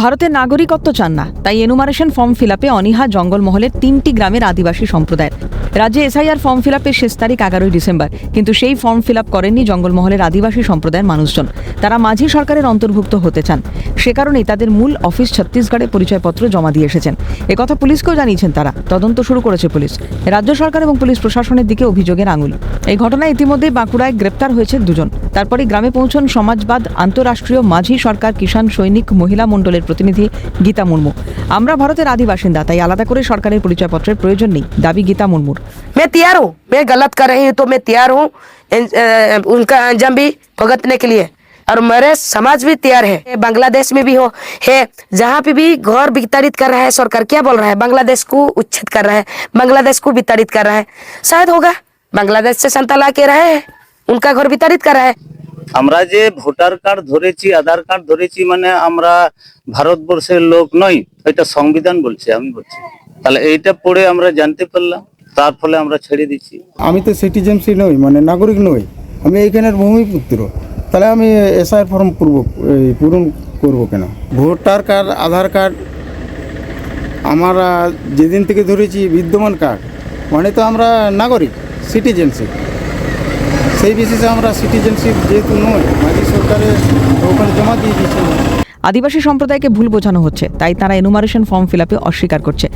ভারতের নাগরিকত্ব চান না, তাই এনুমারেশন ফর্ম ফিল আপে অনীহা জঙ্গলমহলের তিনটি গ্রামের আদিবাসী সম্প্রদায়ের। রাজ্যে এসআইআর ফর্ম ফিল আপের শেষ তারিখ এগারোই ডিসেম্বর। কিন্তু সেই ফর্ম ফিল আপ করেননি জঙ্গলমহলের আদিবাসী সম্প্রদায়ের মানুষজন। তারা মাঝি সরকারের অন্তর্ভুক্ত হতে চান। সে কারণেই তাদের মূল অফিস ছত্তিশগড়ে পরিচয়পত্র জমা দিয়ে এসেছেন। একথা পুলিশকেও জানিয়েছেন তারা। তদন্ত শুরু করেছে পুলিশ। রাজ্য সরকার এবং পুলিশ প্রশাসনের দিকে অভিযোগের আঙুল। এই ঘটনায় ইতিমধ্যে বাঁকুড়ায় গ্রেপ্তার হয়েছে দুজন। তারপরে গ্রামে পৌঁছন সমাজবাদ, আন্তঃরাষ্ট্রীয় মাঝি সরকার, কিষাণ সৈনিক, মহিলা মণ্ডলের প্রতিনিধি গীতা মুর্মু। আমরা ভারতের আদিবাসিন্দা, তাই আলাদা করে সরকারের পরিচয়পত্রের প্রয়োজন নেই, দাবি গীতা মুর্মুর। मैं तैयार हूँ मैं गलत कर रही हूँ तो मैं तैयार हूँ इन- अ, उनका अंजाम भी भुगतने के लिए और मेरे समाज भी तैयार है बांग्लादेश में भी हो है जहाँ पे भी घर विताड़ित कर रहा है सरकार क्या बोल रहा है बांग्लादेश को उच्छेद कर रहा है बांग्लादेश को विताड़ित कर रहा है शायद होगा बांग्लादेश से संता ला के रहे हैं उनका घर विताड़ित कर रहा है আমরা যে ভোটার কার্ড ধরেছি আধার কার্ড ধরেছি মানে আমরা ভারতবর্ষের লোক নই এটা সংবিধান বলছে আমি বলছি তাহলে এইটা পড়ে আমরা জানতে পারলাম তার ফলে আমরা ছেড়ে দিচ্ছি। আমি তো সিটিজেনসি নই মানে নাগরিক নই। আমি এইখানের ভূমিপুত্র। তাহলে আমি এসআইয়ের ফর্ম এই পূরণ করব কেন? ভোটার কার্ড, আধার কার্ড, আমার যেদিন থেকে ধরেছি বিদ্যমান কার্ড মানে তো আমরা নাগরিক সিটিজেনশিপ সেই বিশেষে আমরা সিটিজেনশিপ যেহেতু নই, মাঝি সরকারের ওখানে জমা দিয়ে দিয়েছি আদিবাসী সম্প্রদায়কে ভুল বোঝানো হচ্ছে তাই তারা এনুমারেশন ফর্ম ফিল আপে অস্বীকার করছে।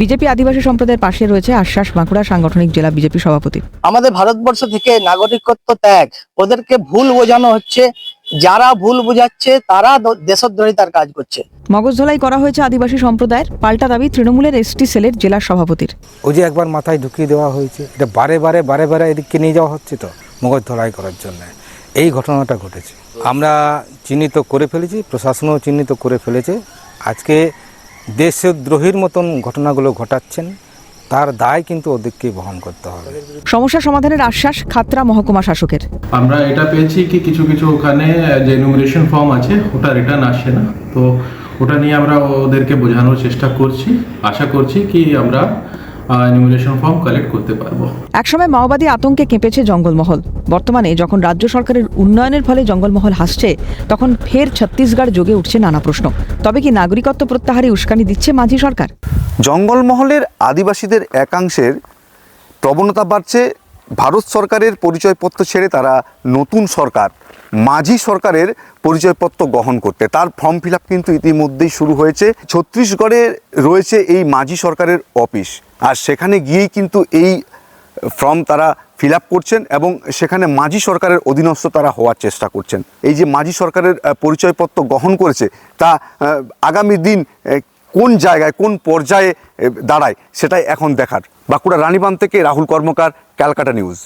বিজেপি আদিবাসী সম্প্রদায়ের পাশে রয়েছে আশ্বাস বাঁকুড়া সাংগঠনিক জেলা বিজেপি সভাপতি। আমাদের ভারতবর্ষ থেকে নাগরিকত্ব ত্যাগ ওদেরকে ভুল বোঝানো হচ্ছে। যারা ভুল বোঝাচ্ছে তারা দেশদ্রোহিতার কাজ করছে। মগজধলাই করা হয়েছে আদিবাসী সম্প্রদায়ের পাল্টা দাবি তৃণমূলের এসটি সেলের জেলা সভাপতির। ওই যে একবার মাথায় ঢুকিয়ে দেওয়া হয়েছে এটা বারে বারে বারে বারে এদিকে নিয়ে যাওয়া হচ্ছে তো মগজ ধলাই করার জন্য। এই ঘটনাটা ঘটেছে। আমরা চিহ্নিত করে ফেলেছি প্রশাসনও চিহ্নিত করে ফেলেছে। আজকে দেশদ্রোহীর মতন ঘটনাগুলো ঘটাচ্ছেন তার দায় কিন্তু ওদেরকে বহন করতে হবে। সমস্যা সমাধানের আশ্বাস খাতরা মহকুমা শাসকের। আমরা এটা পেয়েছি কি কিছু কিছু ওখানে যে এনুমিনেশন ফর্ম আছে ওটা রিটার্ন আসে না। তো ওটা নিয়ে আমরা ওদেরকে বোঝানোর চেষ্টা করছি। আশা করছি কি আমরা এনুমিনেশন ফর্ম কালেক্ট করতে পারব। একসময় মাওবাদী আতঙ্কে কেঁপেছে জঙ্গলমহল। বর্তমানে যখন রাজ্য সরকারের উন্নয়নের ফলে জঙ্গলমহল হাসছে তখন ফের ছত্তিশগড় যোগে উঠছে নানা প্রশ্ন। তবে কি নাগরিকত্ব প্রত্যাহারে উস্কানি দিচ্ছে মাঝি সরকার? জঙ্গলমহলের আদিবাসীদের একাংশের প্রবণতা বাড়ছে। ভারত সরকারের পরিচয়পত্র ছেড়ে তারা নতুন সরকার মাঝি সরকারের পরিচয়পত্র গ্রহণ করতে। তার ফর্ম ফিল কিন্তু ইতিমধ্যেই শুরু হয়েছে। ছত্তিশগড়ে রয়েছে এই মাঝি সরকারের অফিস আর সেখানে গিয়েই কিন্তু এই ফর্ম তারা ফিল করছেন এবং সেখানে মাঝি সরকারের অধীনস্থ তারা হওয়ার চেষ্টা করছেন। এই যে মাঝি সরকারের পরিচয়পত্র গ্রহণ করেছে, তা আগামী দিন কোন জায়গায়, কোন পর্যায়ে দাঁড়ায়, সেটাই এখন দেখার। বাঁকুড়া রানীবান থেকে রাহুল কর্মকার, ক্যালকাটা নিউজ।